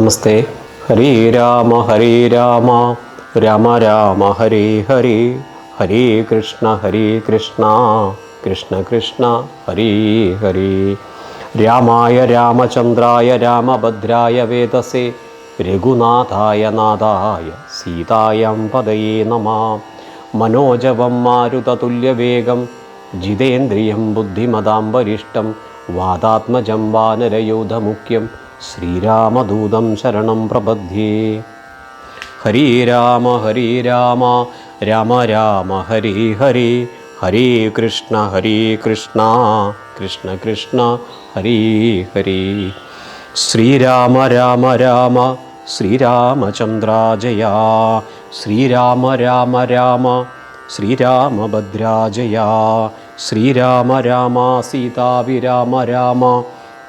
നമസ്തേ. ഹരേ രാമ ഹരേ രാമ. രാമ രാമ ഹരേ ഹരി. ഹരേ കൃഷ്ണ ഹരേ കൃഷ്ണ. കൃഷ്ണ കൃഷ്ണ ഹരേ ഹരി. രാമായ രാമചന്ദ്രായ രാമഭദ്രായ വേദസേ. രഘുനാഥായ നാഥായ സീതായം പദയേ നമ. മനോജവം മാരുതതുല്യവേഗം. ജിതേന്ദ്രിയം ബുദ്ധിമതാം വരിഷ്ടം വാതാത്മജം ശ്രീരാമദൂതം ശരണം പ്രപദ്യേ ഹരേ രാമ ഹരേ രാമ രാമ രാമ ഹരി ഹരി ഹരേ കൃഷ്ണ ഹരി കൃഷ്ണ കൃഷ്ണ കൃഷ്ണ ഹരി ഹരി. ശ്രീരാമ രാമ രാമ ശ്രീരാമചന്ദ്രാജയ. ശ്രീരാമ രാമ രാമ ശ്രീരാമഭദ്രാജയ. ശ്രീരാമ രാമ സീതാഭിരാമ രാമ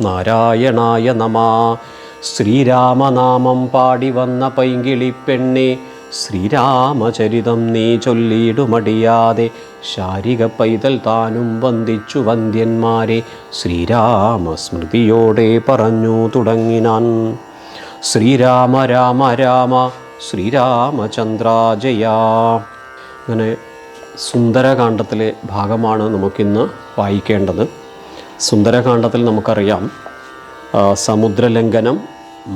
നാരായണായ നമ. ശ്രീരാമനാമം പാടി വന്ന പൈങ്കിളി പെണ്ണെ ശ്രീരാമചരിതം നീ ചൊല്ലിയിടുമടിയാതെ ശാരിക പൈതൽ താനും വന്ദിച്ചു വന്ദ്യന്മാരെ ശ്രീരാമസ്മൃതിയോടെ പറഞ്ഞു തുടങ്ങിനാൻ. ശ്രീരാമ രാമ രാമ ശ്രീരാമചന്ദ്രാജയ. അങ്ങനെ സുന്ദരകാന്ഡത്തിലെ ഭാഗമാണ് നമുക്കിന്ന് വായിക്കേണ്ടത്. സുന്ദരകാന്ഡത്തിൽ നമുക്കറിയാം സമുദ്രലംഘനം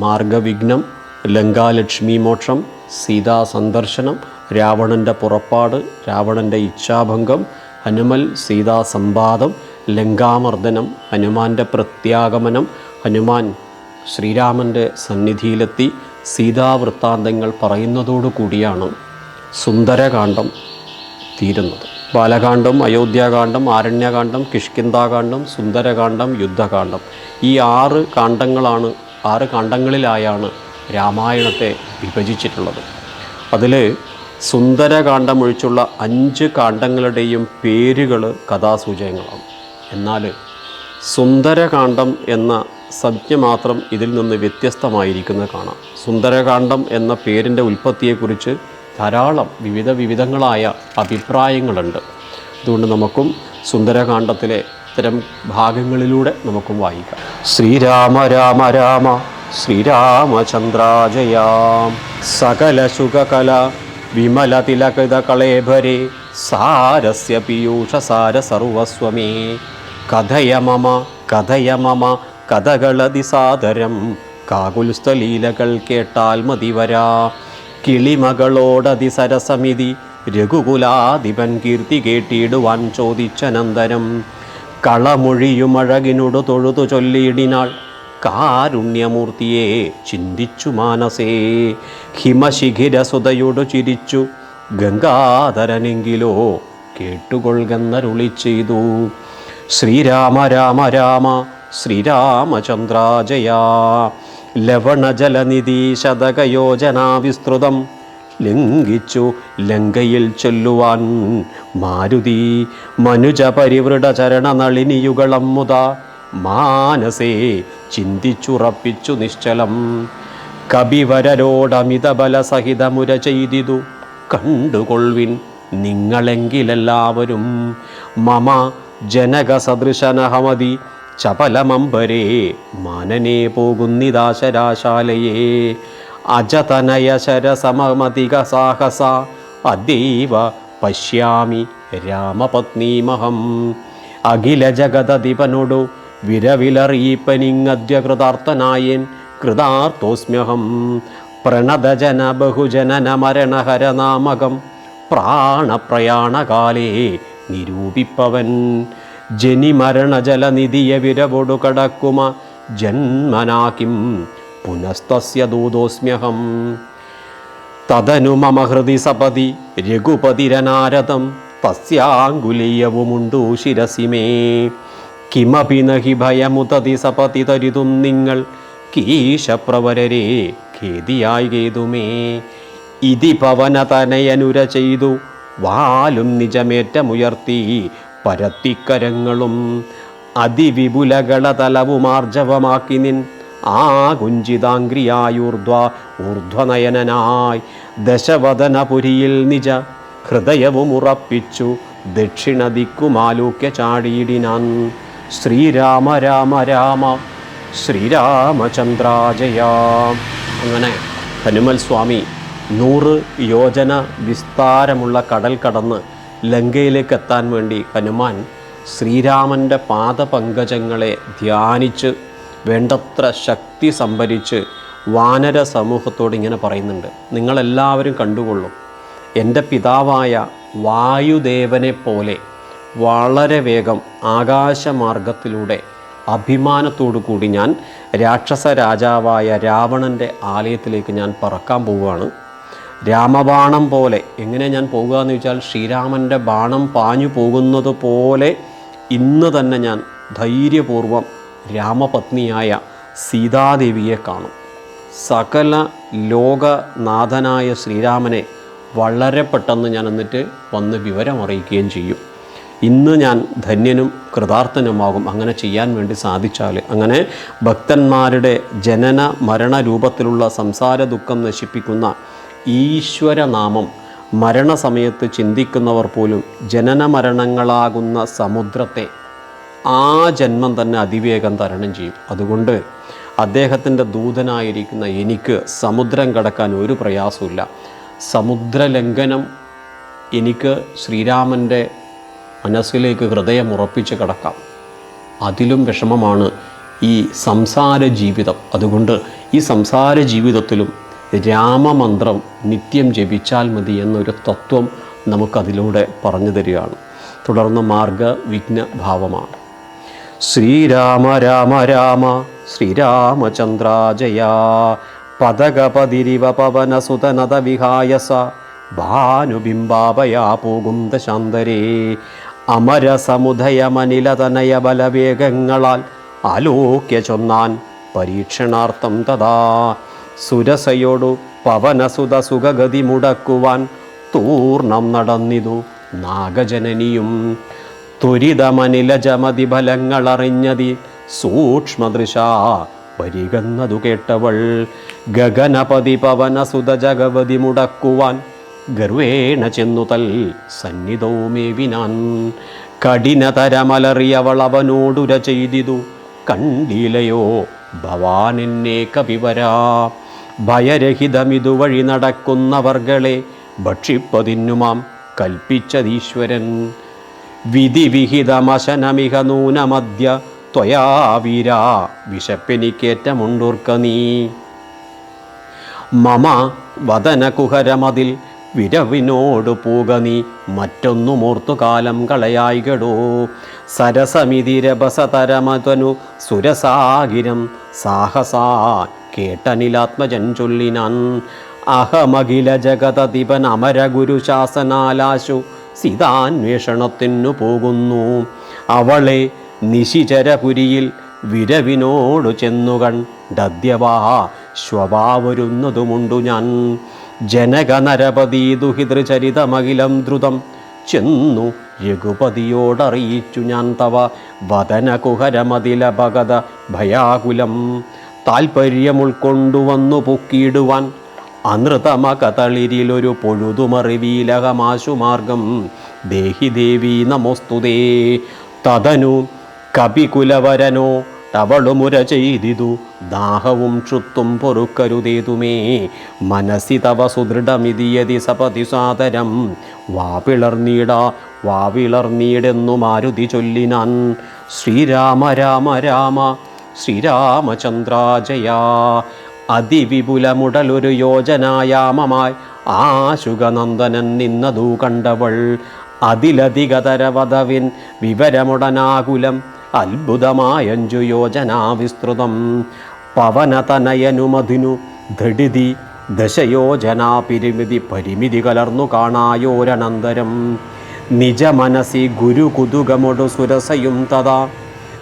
മാർഗവിഘ്നം ലങ്കാലക്ഷ്മി മോക്ഷം സീതാ സന്ദർശനം രാവണന്റെ പുറപ്പാട് രാവണന്റെ ഇച്ഛാഭംഗം ഹനുമൽ സീതാ സംവാദം ലങ്കാമർദ്ദനം ഹനുമാന്റെ പ്രത്യാഗമനം ഹനുമാൻ ശ്രീരാമന്റെ സന്നിധിയിലെത്തി സീതാവൃത്താന്തങ്ങൾ പറയുന്നതോടുകൂടിയാണ് സുന്ദരകാന്ഡം തീരുന്നത്. ബാലകാന്ഡം അയോധ്യാകാന്ഡം ആരണ്യകാന്ഡം കിഷ്കിന്താകാന്ഡം സുന്ദരകാന്ഡം യുദ്ധകാന്ഡം. ഈ ആറ് കാണ്ഡങ്ങളാണ് ആറ് കാണ്ഡങ്ങളിലായാണ് രാമായണത്തെ വിഭജിച്ചിട്ടുള്ളത്. അതിൽ സുന്ദരകാന്ഡം ഒഴിച്ചുള്ള അഞ്ച് കാണ്ഡങ്ങളുടെയും പേരുകൾ കഥാസൂചകങ്ങളാണ്. എന്നാൽ സുന്ദരകാന്ഡം എന്ന സംജ്ഞ മാത്രം ഇതിൽ നിന്ന് വ്യത്യസ്തമായിരിക്കുന്നത് കാണാം. സുന്ദരകാന്ഡം എന്ന പേരിന്റെ ഉൽപ്പത്തിയെക്കുറിച്ച് ധാരാളം വിവിധ വിവിധങ്ങളായ അഭിപ്രായങ്ങളുണ്ട്. അതുകൊണ്ട് നമുക്കും സുന്ദരകാന്ഡത്തിലെ ഇത്തരം ഭാഗങ്ങളിലൂടെ നമുക്കും വായിക്കാം. ശ്രീരാമ രാമ രാമ ശ്രീരാമചന്ദ്രാജയാം. സകല സുഖകല വിമല തിലകൃത കളേഭരെ സാരസ്യ പീയൂഷസാര സർവസ്വമേ. കഥയ മമ കഥയ മമ കഥകളതിസാദരം. കാകുൽസ്ഥലീലകൾ കേട്ടാൽ മതിവരാ. കിളിമകളോടതിസരസമിതി രഘുകുലാധിപൻ കീർത്തി കേട്ടിയിടുവാൻ ചോദിച്ചനന്തരം. കളമൊഴിയുമഴകിനോട് തൊഴുതു ചൊല്ലിയിടിനാൾ. കാരുണ്യമൂർത്തിയെ ചിന്തിച്ചു മാനസേ. ഹിമശിഖിരസുതയോടു ചിരിച്ചു. ഗംഗാധരനെങ്കിലോ കേട്ടുകൊള്ളുന്നരുളി ചെയ്തു ശ്രീരാമ രാമ രാമ ശ്രീരാമചന്ദ്രാജയ. ലവണജലനിധി ശതകയോജനാ വിസ്തൃതം. ലംഘിച്ചു ലങ്കയിൽ ചൊല്ലുവാൻ മാരുതി മനുജ പരിവൃഢ ചരണ നളിനിയുകളം മുത. മാനസേ ചിന്തിച്ചുറപ്പിച്ചു നിശ്ചലം. കവിവരരോടമിതബല സഹിതമുര ചെയ്തിതു. കണ്ടുകൊൾവിൻ നിങ്ങളെങ്കിലെല്ലാവരും. മമ ജനക സദൃശനഹമതി ചപലമമ്പരേ മാനനെ അജതനയ ശരസമതിക സാഹസ അദ്യൈവ പശ്യാമി രാമപത്നീമഹം. അഖില ജഗതധിപനോടു വിരവിലറിയിപ്പനിങ്ങദ്യ കൃതാർത്ഥനായൻ കൃതാർത്ഥോസ്മ്യഹം. പ്രണതജന ബഹുജനന മരണഹരനാമകം പ്രാണപ്രയാണകാലേ നിരൂപിപ്പവൻ. ജനിമരണജലനിധിയ വിരവൊടു കടക്കുമ. ജന്മനാകിം പുനസ്തസ്യ ദൂതോസ്മ്യഹം. തദനു മമ ഹൃദി സപതി രഘുപതിരനാരദം തസ്യാങ്കുലീയവുമുണ്ടു ശിരസിമേ കിമപി നഹി ഭയമുതതി സപതി തരിതും നിങ്ങൾ. കീശപ്രവരരെ ഖേദിയായി കേതുമേ ഇതി പവനതനയനുര ചെയ്തു. വാലും നിജമേറ്റമുയർത്തി. പരത്തിക്കരങ്ങളും അതിവിപുലകളതലവുമാർജവമാക്കി നിൻ ആ കുഞ്ചിതാംഗ്രിയായൂർധ്വ ഊർധ്വനയനായി ദശവദനപുരിയിൽ നിജ ഹൃദയവും ഉറപ്പിച്ചു ദക്ഷിണ ദിക്കുമാലൂക്യ ചാടിയിടിനാൻ ശ്രീരാമ രാമ രാമ ശ്രീരാമചന്ദ്രാജയ. അങ്ങനെ ഹനുമൽ സ്വാമി നൂറ് യോജന വിസ്താരമുള്ള കടൽ കടന്ന് ലങ്കയിലേക്ക് എത്താൻ വേണ്ടി ഹനുമാൻ ശ്രീരാമന്റെ പാദപങ്കജങ്ങളെ ധ്യാനിച്ച് വേണ്ടത്ര ശക്തി സംഭരിച്ച് വാനര സമൂഹത്തോട് ഇങ്ങനെ പറയുന്നുണ്ട്. നിങ്ങളെല്ലാവരും കണ്ടുകൊള്ളും. എന്റെ പിതാവായ വായുദേവനെ പോലെ വളരെ വേഗം ആകാശമാർഗത്തിലൂടെ അഭിമാനത്തോടു കൂടി ഞാൻ രാക്ഷസ രാജാവായ രാവണന്റെ ആലയത്തിലേക്ക് ഞാൻ പറക്കാൻ പോവുകയാണ്. രാമബാണം പോലെ. എങ്ങനെ ഞാൻ പോകുക എന്ന് ചോദിച്ചാൽ ശ്രീരാമന്റെ ബാണം പാഞ്ഞു പോകുന്നത് പോലെ ഇന്ന് തന്നെ ഞാൻ ധൈര്യപൂർവം രാമപത്നിയായ സീതാദേവിയെ കാണും. സകല ലോകനാഥനായ ശ്രീരാമനെ വളരെ പെട്ടെന്ന് ഞാൻ എന്നിട്ട് വന്ന് വിവരം അറിയിക്കുകയും ചെയ്യും. ഇന്ന് ഞാൻ ധന്യനും കൃതാർത്ഥനുമാകും അങ്ങനെ ചെയ്യാൻ വേണ്ടി സാധിച്ചാൽ. അങ്ങനെ ഭക്തന്മാരുടെ ജനന മരണ രൂപത്തിലുള്ള സംസാര ദുഃഖം നശിപ്പിക്കുന്ന ഈശ്വരനാമം മരണസമയത്ത് ചിന്തിക്കുന്നവർ പോലും ജനന മരണങ്ങളാകുന്ന സമുദ്രത്തെ ആ ജന്മം തന്നെ അതിവേഗം തരണം ചെയ്യും. അതുകൊണ്ട് അദ്ദേഹത്തിന്റെ ദൂതനായിരിക്കുന്ന എനിക്ക് സമുദ്രം കടക്കാൻ ഒരു പ്രയാസമില്ല സമുദ്രലംഘനം എനിക്ക് ശ്രീരാമന്റെ മനസ്സിലേക്ക് ഹൃദയം ഉറപ്പിച്ച് കിടക്കാം. അതിലും വിഷമമാണ് ഈ സംസാര ജീവിതം അതുകൊണ്ട് ഈ സംസാര ജീവിതത്തിലും രാമമന്ത്രം നിത്യം ജപിച്ചാൽ മതി എന്നൊരു തത്വം നമുക്കതിലൂടെ പറഞ്ഞു തരികയാണ്. തുടർന്ന് മാർഗ വിഘ്ന ഭാവമാണ് ശ്രീരാമ രാമ രാമ ശ്രീരാമചന്ദ്രാജയാ പതകപതിരിവ പവനസുതനത വിഹായസ ഭാനുബിംബാപയാ പോകും ദശാന്തരേ അമരസമുദയമനിലതനയ ബലവേഗങ്ങളാൽ ആലോക്യ ചൊന്നാൻ പരീക്ഷണാർത്ഥം തഥാ സുരസയോടു പവനസുത സുഖഗതി മുടക്കുവാൻ തൂർണം നടന്നിതു നാഗജനനിയും. ത്വരിതമനിലജമതി ഫലങ്ങളറിഞ്ഞതി സൂക്ഷ്മദൃശ വരികന്നതു കേട്ടവൾ. ഗഗനപതി പവനസുത ജഗവതി മുടക്കുവാൻ ഗർവേണ ചെന്നുതൽ സന്നിധവുമേവിനാൻ കഠിനതരമലറിയവൾ അവനോടുര ചെയ്തിതു കണ്ടിലയോ ഭവാനെന്നെ കപിവരാ ഭയരഹിതമിതു വഴി നടക്കുന്നവർകളെ ഭക്ഷിപ്പതിന്നുമാം കൽപ്പിച്ചതീശ്വരൻ. വിധിവിഹിതമശനമിഹ നൂനമദ്യ ത്വയാവിരാ വിശപ്പെനിക്കേറ്റമുണ്ടൂർക്ക നീ. മമ വദനകുഹരമതിൽ വിരവിനോട് പൂക നീ മറ്റൊന്നുമോർത്തു കാലം കളയായികടോ. സരസമിതിരഭസതരമതനു സുരസാഗിരം സാഹസാ കേട്ടനിലാത്മജൻ ചൊല്ലിനാൻ അഹമഖില ജഗതധിപൻ അമരഗുരു ശാസനാലാശു സീതാന്വേഷണത്തിനു പോകുന്നു അവളെ നിശിചരപുരിയിൽ വിരവിനോടു ചെന്നുകണ്ടദ്യവാ ശ്വഭാവരുന്നതുമുണ്ടു ഞാൻ. ജനകനരപതി ദുഹിതൃചരിതമഖിലം ദ്രുതം ചെന്നു രഘുപതിയോടറിയിച്ചു ഞാൻ തവ വദനകുഹരമതിലപകത ഭയാകുലം. താൽപ്പര്യമുൾക്കൊണ്ടുവന്നു പൊക്കിയിടുവാൻ അനൃതമകതളിരിലൊരു പൊഴുതുമറിവീലകമാശുമാർഗം. ദേഹി ദേവി നമോസ്തുതേ. തതനു കപികുലവരനോ തവളുമുര ചെയ്തിതു. ദാഹവും ക്ഷുത്തും പൊറുക്കരുതേതുമേ. മനസ്സി തവ സുദൃഢമിതിയതി സപതി സാദരം വാപിളർന്നീട വാവിളർന്നീടെന്നു മാരുതി ചൊല്ലിനാൻ. ശ്രീരാമ രാമ രാമ ശ്രീരാമചന്ദ്രാജയ. അതിവിപുലമുടലൊരു യോജനായാമമായി ആശുകനന്ദനൻ നിന്നതു കണ്ടവൾ. അതിലധികതരവധവിൻ വിവരമുടനാകുലം അത്ഭുതമായഞ്ചു യോജനാവിസ്തൃതം. പവനതനയനുമതിനു ധടിതി ദശയോജനാ പിരിമിതി പരിമിതി കലർന്നു കാണായോരനന്തരം. നിജമനസി ഗുരുകുതുകമൊടു സുരസയും തഥാ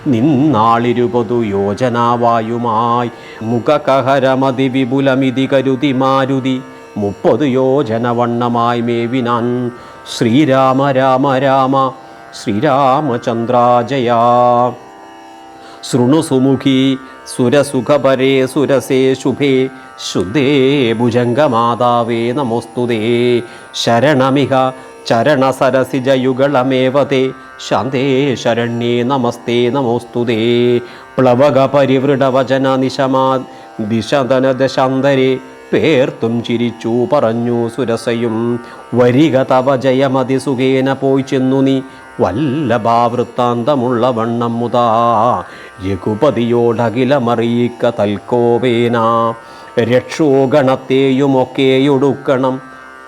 നിന്നാളിരുപതു യോജനാവായുമായി. മുഖകഹരമതി വിപുലമിതി കരുതി മാരുതി. മുപ്പത് യോജന വണ്ണമായി മേവിനാൻ. ശ്രീരാമ രാമ രാമ. ശ്രീരാമചന്ദ്രാജയാ. ശൃണു സുമുഖി സുരസുഖപരേ സുരസേ ശുഭേ. ശുദ്ധേ ഭുജംഗമാതാവേ നമോസ്തുതേ. ശരണമിഹ. ചരണസരസിജയുഗളമേവ തേ ശാന്തേ ശരണ്യേ നമസ്തേ നമോസ്തുതേ പ്ലവക പരിവൃഢവചന നിശമാ ദിശതന ദശാന്തരേ. പേർത്തും ചിരിച്ചു പറഞ്ഞു സുരസയും വരിക തവ ജയമതി സുഖേന പോയി ചെന്നു നീ. വല്ലഭാവൃത്താന്തമുള്ള വണ്ണം മുതാ. യഘുപതിയോടകിലമറിയിക്ക തൽക്കോപേന. രക്ഷോഗണത്തെയുമൊക്കെയൊടുക്കണം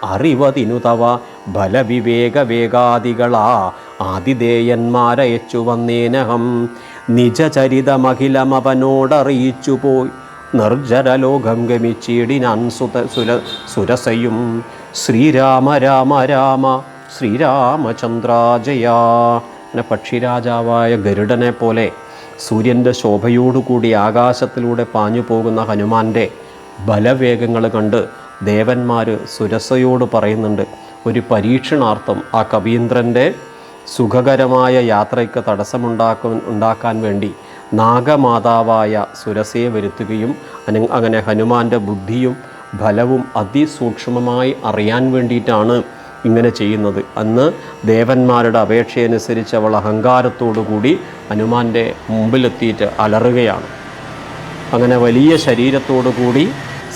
അറിവതിനു തവ ബലവിവേക വേഗാദികളാ ആതിഥേയന്മാരയച്ചു വന്നേനഹം നിജചരിതമഖിലമവനോടറിയിച്ചു പോയി നിർജരലോകം ഗമിച്ചിടിനാൻ സുത സുര സുരസയും. ശ്രീരാമ രാമ രാമ ശ്രീരാമചന്ദ്രാജയാ. പിന്നെ പക്ഷിരാജാവായ ഗരുഡനെ പോലെ സൂര്യന്റെ ശോഭയോടുകൂടി ആകാശത്തിലൂടെ പാഞ്ഞു പോകുന്ന ഹനുമാന്റെ ബലവേഗങ്ങൾ കണ്ട് ദേവന്മാർ സുരസയോട് പറയുന്നുണ്ട് ഒരു പരീക്ഷണാർത്ഥം ആ കവീന്ദ്രന്റെ സുഖകരമായ യാത്രയ്ക്ക് തടസ്സമുണ്ടാക്കാൻ ഉണ്ടാക്കാൻ വേണ്ടി നാഗമാതാവായ സുരസയെ വരുത്തുകയും അങ്ങനെ ഹനുമാന്റെ ബുദ്ധിയും ഫലവും അതിസൂക്ഷ്മമായി അറിയാൻ വേണ്ടിയിട്ടാണ് ഇങ്ങനെ ചെയ്യുന്നത്. അന്ന് ദേവന്മാരുടെ അപേക്ഷയനുസരിച്ച് അവൾ അഹങ്കാരത്തോടുകൂടി ഹനുമാന്റെ മുമ്പിലെത്തിയിട്ട് അലറുകയാണ്. അങ്ങനെ വലിയ ശരീരത്തോടുകൂടി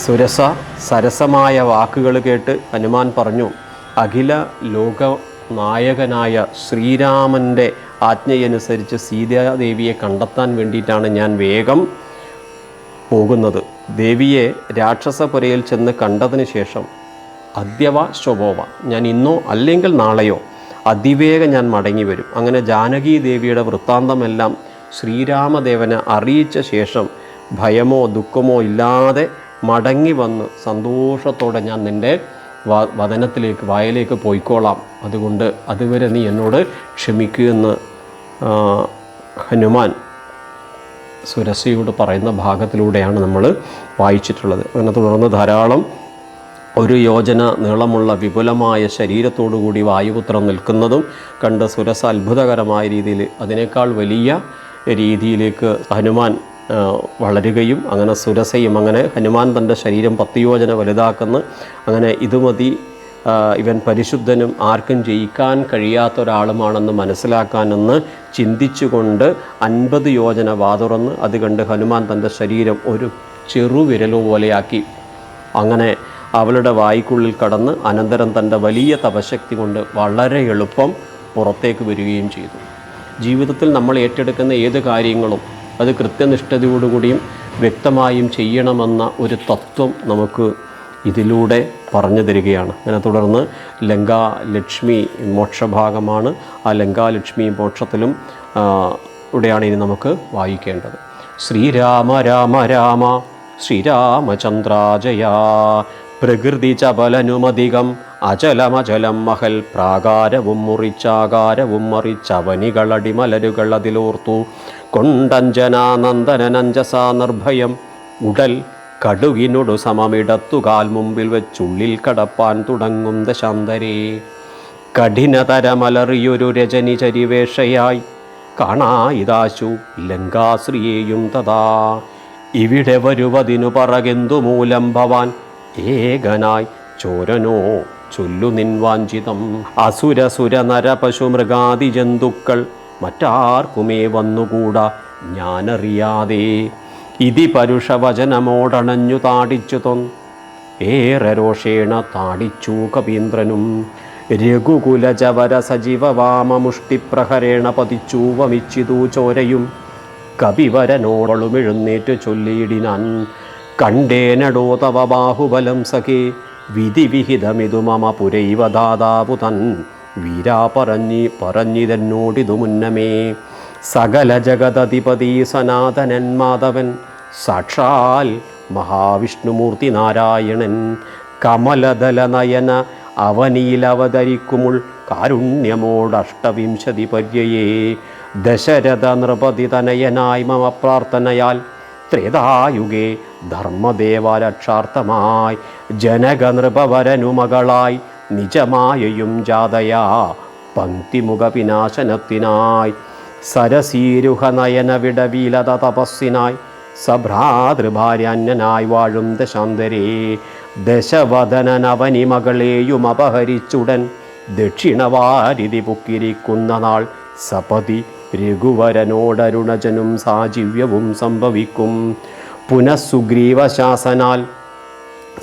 സുരസ സരസമായ വാക്കുകൾ കേട്ട് ഹനുമാൻ പറഞ്ഞു അഖില ലോക നായകനായ ശ്രീരാമന്റെ ആജ്ഞയനുസരിച്ച് സീതാദേവിയെ കണ്ടെത്താൻ വേണ്ടിയിട്ടാണ് ഞാൻ വേഗം പോകുന്നത്. ദേവിയെ രാക്ഷസപുരയിൽ ചെന്ന് കണ്ടതിന് ശേഷം അദ്യവ ശുഭോവ ഞാൻ ഇന്നോ അല്ലെങ്കിൽ നാളെയോ അതിവേഗം ഞാൻ മടങ്ങി വരും. അങ്ങനെ ജാനകി ദേവിയുടെ വൃത്താന്തമെല്ലാം ശ്രീരാമദേവനെ അറിയിച്ച ശേഷം ഭയമോ ദുഃഖമോ ഇല്ലാതെ മടങ്ങി വന്ന് സന്തോഷത്തോടെ ഞാൻ നിന്റെ വ വദനത്തിലേക്ക് വായലേക്ക് പോയിക്കോളാം. അതുകൊണ്ട് അതുവരെ നീ എന്നോട് ക്ഷമിക്കുമെന്ന് എന്ന് ഹനുമാൻ സുരസയോട് പറയുന്ന ഭാഗത്തിലൂടെയാണ് നമ്മൾ വായിച്ചിട്ടുള്ളത്. അങ്ങനെ തുടർന്ന് ധാരാളം ഒരു യോജന നീളമുള്ള വിപുലമായ ശരീരത്തോടുകൂടി വായുപുത്രം നിൽക്കുന്നതും കണ്ട് സുരസ അത്ഭുതകരമായ രീതിയിൽ അതിനേക്കാൾ വലിയ രീതിയിലേക്ക് ഹനുമാൻ വളരുകയും അങ്ങനെ സുരസയും അങ്ങനെ ഹനുമാൻ തന്റെ ശരീരം പത്തിയോജന വലുതാക്കുന്നു. അങ്ങനെ ഇതുമതി ഇവൻ പരിശുദ്ധനും ആർക്കും ജയിക്കാൻ കഴിയാത്ത ഒരാളുമാണെന്ന് മനസ്സിലാക്കാനെന്ന് ചിന്തിച്ചുകൊണ്ട് അൻപത് യോജന വാതുറന്ന് അത് കണ്ട് ഹനുമാൻ തന്റെ ശരീരം ഒരു ചെറുവിരലു പോലെയാക്കി. അങ്ങനെ അവളുടെ വായിക്കുള്ളിൽ കടന്ന് അനന്തരം തന്റെ വലിയ തപശക്തി കൊണ്ട് വളരെ എളുപ്പം പുറത്തേക്ക് വരികയും ചെയ്തു. ജീവിതത്തിൽ നമ്മൾ ഏറ്റെടുക്കുന്ന ഏത് കാര്യങ്ങളും അത് കൃത്യനിഷ്ഠതയോടുകൂടിയും വ്യക്തമായും ചെയ്യണമെന്ന ഒരു തത്വം നമുക്ക് ഇതിലൂടെ പറഞ്ഞു തരികയാണ്. അങ്ങനെ തുടർന്ന് ലങ്കാ ലക്ഷ്മി മോക്ഷഭാഗമാണ്. ആ ലങ്കാലക്ഷ്മി മോക്ഷത്തിലും ആ, ഇവിടെയാണ് ഇനി നമുക്ക് വായിക്കേണ്ടത്. ശ്രീരാമ രാമ രാമ ശ്രീരാമചന്ദ്രാജയാ പ്രകൃതി ചപലനുമധികം അചലമചലം മഹൽ പ്രാകാരവും മുറിച്ചാകാരവും മറിച്ചവനികളടിമലരുകൾ അതിലോർത്തു. കൊണ്ടഞ്ജനാനന്ദനനഞ്ജസാ നിർഭയം. ഉടൽ കടുകിനൊടു സമമിടത്തുകാൽ മുമ്പിൽ വെച്ചുള്ളിൽ കടപ്പാൻ തുടങ്ങും ദശാന്തരേ. കഠിനതരമലറിയൊരു രജനി ചരിവേഷയായി കാണാ ഇതാശു ലങ്കാശ്രീയെയും തഥാ. ഇവിടെ വരുവതിനു പറകെന്തു മൂലം ഭവാൻ ഏകനായി ചോരനോ ചൊല്ലു നിൻവാഞ്ചിതം അസുരസുര നരപശു മൃഗാദി ജന്തുക്കൾ മറ്റാർക്കുമേ വന്നുകൂടാ ഞാനറിയാതെ. ഇതി പരുഷവചനമോടണഞ്ഞു താടിച്ചു തൊൻ. ഏറെ രോഷേണ താടിച്ചു കവീന്ദ്രനും രഘുകുലജവര സജീവവാമമുഷ്ടിപ്രഹരേണ പതിച്ചു വമിച്ചിതു ചോരയും. എഴുന്നേറ്റ് ചൊല്ലിയിടിനാൻ. കണ്ടേനടോ തവ ബാഹുബലം സഖേ. വിധിവിഹിതമിതു മമ പുരൈവ ദാതാവു തൻ. വീരാ പറഞ്ഞി പറഞ്ഞിതെന്നോടിതു മുന്നമേ. സകല ജഗതധിപതി സനാതനൻ മാധവൻ. സാക്ഷാൽ മഹാവിഷ്ണുമൂർത്തി നാരായണൻ. കമലദല നയന അവനിയിൽ അവതരിക്കുമുൾ കാരുണ്യമോടഷ്ടവിംശതി പര്യയേ. ദശരഥ നൃപതി തനയനായി മമ പ്രാർത്ഥനയാൽ ത്രേതായുഗേ ധർമ്മദേവരക്ഷാർത്ഥമായി ജനകനൃപവരനുമകളായി നിജമായയും ജാതയാ പങ്ക്തിമുഖ വിനാശനത്തിനായി സരസീരുഹ നയന വിടവീലത തപസ്സിനായി സഭ്രാതൃഭാര്യാന്യനായി വാഴും ദശാന്തരേ. ദശവദനവനി മകളെയും അപഹരിച്ചുടൻ ദക്ഷിണവാരിതി പൊക്കിരിക്കുന്ന നാൾ സപതി രഘുവരനോടരുണജനും സാജീവ്യവും സംഭവിക്കും. പുനഃസുഗ്രീവശാസനാൽ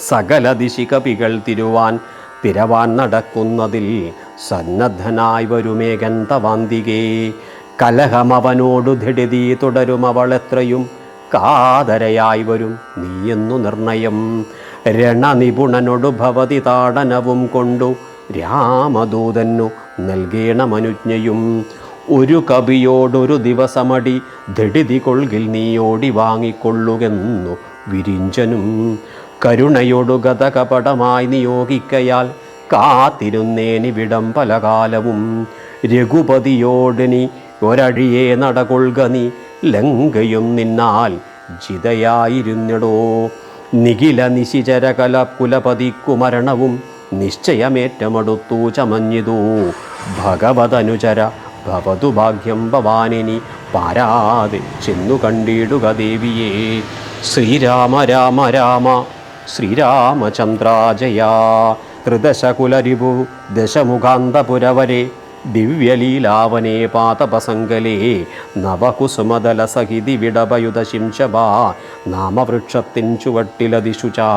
സകല ദിശികപികൾ തിരുവാൻ തിരവാൻ നടക്കുന്നതിൽ സന്നദ്ധനായി വരുമേകൻ തവാന്തികേ. കലഹമവനോടു ധൃതി തുടരും അവൾ എത്രയും കാതരയായി വരും നീയെന്നു നിർണയം. രണനിപുണനൊടു ഭവതി താടനവും കൊണ്ടു രാമദൂതന്നു നൽകേണമനുജ്ഞയും. ഒരു കവിയോടൊരു ദിവസമടി ദടിതി കൊൽകിൽ നീയോടി വാങ്ങിക്കൊള്ളുകെന്നു വിരിഞ്ചനും കരുണയോടു ഗതകപടമായി നിയോഗിക്കയാൽ കാത്തിരുന്നേനിവിടം പലകാലവും. രഘുപതിയോടിനി ഒരഴിയെ നടകൊള്ളുക നീ ലങ്കയും നിന്നാൽ ജിതയായിരുന്നിടോ. നിഖില നിശിചരകല കുലപതിക്കു മരണവും നിശ്ചയമേറ്റമടുത്തു ചമഞ്ഞിതു. ഭഗവതനുചര ഭവതു ഭാഗ്യം ഭവാനിനി പാരാതെ ചെന്നു കണ്ടിടുക ദേവിയെ. ശ്രീരാമ രാമ രാമ ശ്രീരാമചന്ദ്രാജയാ. ത്രിദശകുലരിപു ദശമുഖാന്തപുരവരെ ദിവ്യലീലാവനേ പാതപസങ്കലേ നവകുസുമതല സഹിതി വിടപയുത ശിംശബാ നാമവൃക്ഷത്തിൻ ചുവട്ടിലതിശുചാ.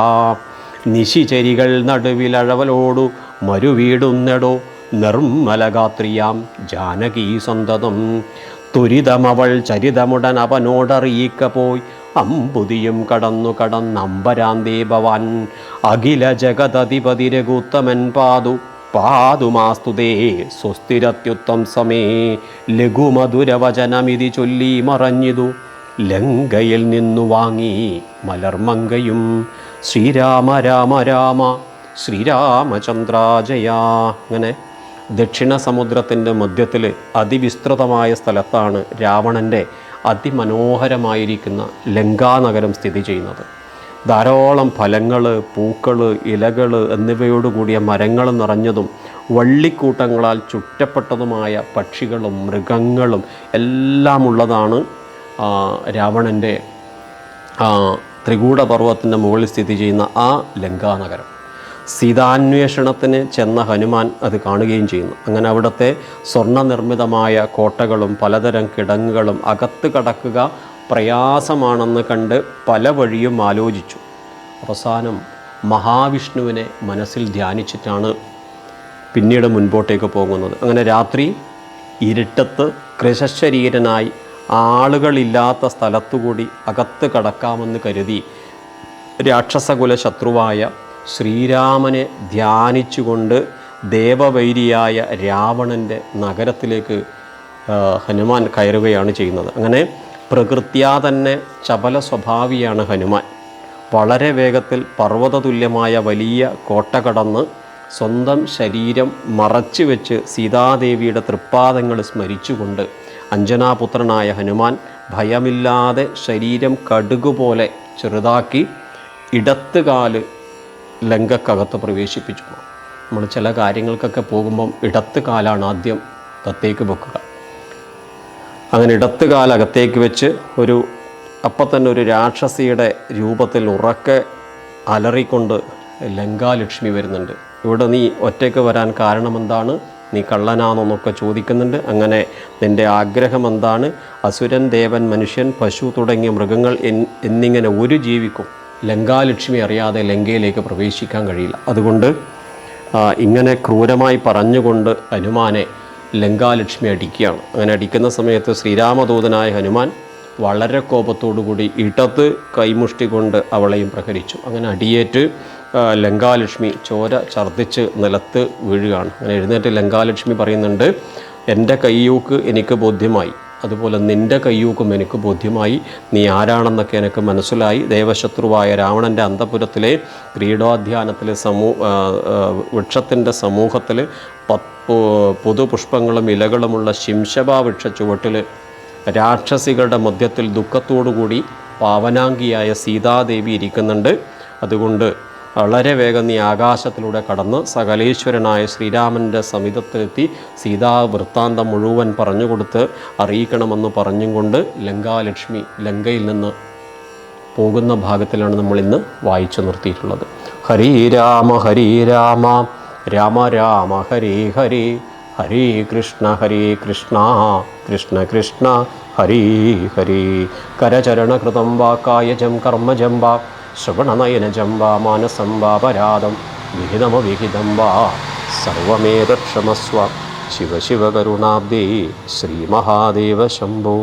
നിശിചരികൾ നടുവിലഴവലോടു മരുവീടുന്നെടോ നിർമ്മലഗാത്രിയാം ജാനകീ സന്തതം തുരിതമവൾ ചരിതമുടൻ അവനോടറിയിക്ക പോയി അമ്പുതിയും കടന്നു കടന്നമ്പരാന്തേ ഭവാൻ അഖില ജഗതധിപതി രഘുത്തമൻ പാതു. പാതുമാസ്തുതേ സുസ്ഥിരത്യുത്തം സമേ. ലഘുമധുരവചനമിതി ചൊല്ലി മറഞ്ഞിതു. ലങ്കയിൽ നിന്നു വാങ്ങി മലർമങ്കയും ശ്രീരാമ രാമ രാമ ശ്രീരാമചന്ദ്രാജയ. അങ്ങനെ ദക്ഷിണ സമുദ്രത്തിന്റെ മധ്യത്തിൽ അതിവിസ്തൃതമായ സ്ഥലത്താണ് രാവണന്റെ അതിമനോഹരമായിരിക്കുന്ന ലങ്കാനഗരം സ്ഥിതി ചെയ്യുന്നത്. ധാരാളം ഫലങ്ങൾ പൂക്കൾ ഇലകൾ എന്നിവയോടുകൂടിയ മരങ്ങൾ നിറഞ്ഞതും വള്ളിക്കൂട്ടങ്ങളാൽ ചുറ്റപ്പെട്ടതുമായ പക്ഷികളും മൃഗങ്ങളും എല്ലാം ഉള്ളതാണ് രാവണന്റെ ത്രികൂടപർവത്തിന്റെ മുകളിൽ സ്ഥിതി ചെയ്യുന്ന ആ ലങ്കാനഗരം. സീതാന്വേഷണത്തിന് ചെന്ന ഹനുമാൻ അത് കാണുകയും ചെയ്യുന്നു. അങ്ങനെ അവിടുത്തെ സ്വർണനിർമ്മിതമായ കോട്ടകളും പലതരം കിടങ്ങുകളും അകത്ത് കടക്കുക പ്രയാസമാണെന്ന് കണ്ട് പല വഴിയും ആലോചിച്ചു. അവസാനം മഹാവിഷ്ണുവിനെ മനസ്സിൽ ധ്യാനിച്ചിട്ടാണ് പിന്നീട് മുൻപോട്ടേക്ക് പോകുന്നത്. അങ്ങനെ രാത്രി ഇരുട്ടത്ത് കൃശശരീരനായി ആളുകളില്ലാത്ത സ്ഥലത്തുകൂടി അകത്ത് കടക്കാമെന്ന് കരുതി രാക്ഷസകുല ശത്രുവായ ശ്രീരാമനെ ധ്യാനിച്ചുകൊണ്ട് ദേവവൈരിയായ രാവണന്റെ നഗരത്തിലേക്ക് ഹനുമാൻ കയറുകയാണ് ചെയ്യുന്നത്. അങ്ങനെ പ്രകൃത്യാ തന്നെ ചപല സ്വഭാവിയാണ് ഹനുമാൻ. വളരെ വേഗത്തിൽ പർവതതുല്യമായ വലിയ കോട്ട കടന്ന് സ്വന്തം ശരീരം മറച്ചു വെച്ച് സീതാദേവിയുടെ തൃപ്പാദങ്ങൾ സ്മരിച്ചുകൊണ്ട് അഞ്ജനാപുത്രനായ ഹനുമാൻ ഭയമില്ലാതെ ശരീരം കടുകുപോലെ ചെറുതാക്കി ഇടത്തുകാൽ ലങ്കക്കകത്ത് പ്രവേശിപ്പിച്ചു. നമ്മൾ ചില കാര്യങ്ങൾക്കൊക്കെ പോകുമ്പം ഇടത്ത് കാലാണ് ആദ്യം അകത്തേക്ക് വെക്കുക. അങ്ങനെ ഇടത്ത് കാലകത്തേക്ക് വെച്ച് ഒരു അപ്പം തന്നെ ഒരു രാക്ഷസിയുടെ രൂപത്തിൽ ഉറക്കെ അലറിക്കൊണ്ട് ലങ്കാലക്ഷ്മി വരുന്നുണ്ട്. ഇവിടെ നീ ഒറ്റയ്ക്ക് വരാൻ കാരണമെന്താണ്? നീ കള്ളനാണെന്നൊക്കെ ചോദിക്കുന്നുണ്ട്. അങ്ങനെ നിന്റെ ആഗ്രഹം എന്താണ് അസുരൻ ദേവൻ മനുഷ്യൻ പശു തുടങ്ങിയ മൃഗങ്ങൾ എന്നിങ്ങനെ ഒരു ജീവിക്കും. ലങ്കാലക്ഷ്മി അറിയാതെ ലങ്കയിലേക്ക് പ്രവേശിക്കാൻ കഴിയില്ല. അതുകൊണ്ട് ഇങ്ങനെ ക്രൂരമായി പറഞ്ഞുകൊണ്ട് ഹനുമാനെ ലങ്കാലക്ഷ്മി അടിക്കുകയാണ്. അങ്ങനെ അടിക്കുന്ന സമയത്ത് ശ്രീരാമദൂതനായ ഹനുമാൻ വളരെ കോപത്തോടുകൂടി ഇടത്ത് കൈമുഷ്ടി കൊണ്ട് അവളെയും പ്രഹരിച്ചു. അങ്ങനെ അടിയേറ്റ് ലങ്കാലക്ഷ്മി ചോര ഛർദ്ദിച്ച് നിലത്ത് വീഴുകയാണ്. അങ്ങനെ എഴുന്നേറ്റ് ലങ്കാലക്ഷ്മി പറയുന്നുണ്ട് എന്റെ കയ്യൂക്ക് എനിക്ക് ബോധ്യമായി. അതുപോലെ നിന്റെ കയ്യൂക്കും എനിക്ക് ബോധ്യമായി. നീ ആരാണെന്നൊക്കെ എനിക്ക് മനസ്സിലായി. ദേവശത്രുവായ രാവണന്റെ അന്തപുരത്തിലെ ക്രീഡോധ്യാനത്തിലെ സമൂ വൃക്ഷത്തിന്റെ സമൂഹത്തിൽ പുതുപുഷ്പങ്ങളും ഇലകളുമുള്ള ശിംശഭാ വൃക്ഷ ചുവട്ടിൽ രാക്ഷസികളുടെ മധ്യത്തിൽ ദുഃഖത്തോടുകൂടി പാവനാംഗിയായ സീതാദേവി ഇരിക്കുന്നുണ്ട്. അതുകൊണ്ട് വളരെ വേഗം നീ ആകാശത്തിലൂടെ കടന്ന് സകലേശ്വരനായ ശ്രീരാമന്റെ സമിതത്തിലെത്തി സീതാ വൃത്താന്തം മുഴുവൻ പറഞ്ഞുകൊടുത്ത് അറിയിക്കണമെന്ന് പറഞ്ഞും കൊണ്ട് ലങ്കാലക്ഷ്മി ലങ്കയിൽ നിന്ന് പോകുന്ന ഭാഗത്തിലാണ് നമ്മൾ ഇന്ന് വായിച്ചു നിർത്തിയിട്ടുള്ളത്. ഹരി രാമ ഹരി രാമ രാമ രാമ ഹരി ഹരി ഹരി കൃഷ്ണ ഹരി കൃഷ്ണ കൃഷ്ണ കൃഷ്ണ ഹരി ഹരി. കരചരണകൃതം വാ കായജം കർമ്മജം വാ. ശ്രവണനയനജം വാ മാനസം വാ പരാതം. വിഹിതമവിഹിതം വാ. സർവമേതക്ഷമസ്വ ശിവ ശിവ കരുണാബ്ദേ. ശ്രീമഹാദേവ ശംഭോ.